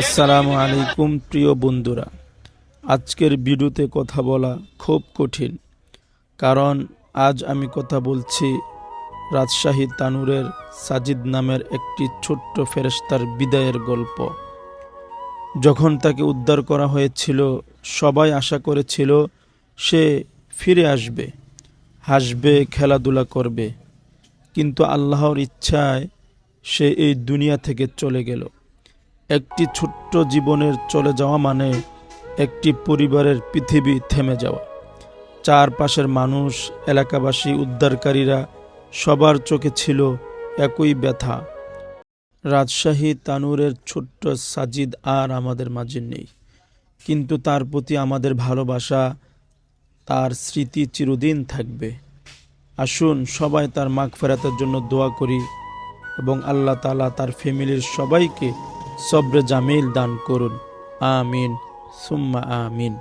আসসালামু আলাইকুম, প্রিয় বন্ধুরা। আজকের ভিডিওতে কথা বলা খুব কঠিন, কারণ আজ আমি কথা বলছি রাজশাহী তানুরের সাজিদ নামের একটি ছোট্ট ফেরেশতার বিদায়ের গল্প। যখন তাকে উদ্ধার করা হয়েছিল, সবাই আশা করেছিল সে ফিরে আসবে, হাসবে, খেলাধুলা করবে। কিন্তু আল্লাহর ইচ্ছায় সে এই দুনিয়া থেকে চলে গেল। একটি ছোট্ট জীবনের চলে যাওয়া মানে একটি পরিবারের পৃথিবী থেমে যাওয়া। চারপাশের মানুষ, এলাকাবাসী, উদ্ধারকারীরা সবার চোখে ছিল একই ব্যথা। রাজশাহী তানুরের ছোট্ট সাজিদ আর আমাদের মাঝে নেই। কিন্তু তার প্রতি আমাদের ভালোবাসা, তার স্মৃতি চিরদিন থাকবে। আসুন সবাই তার মাগ ফেরাতের জন্য দোয়া করি এবং আল্লাহ তালা তার ফ্যামিলির সবাইকে সব্রে জামিল দান করুন। আমিন। সুম্মা আমিন।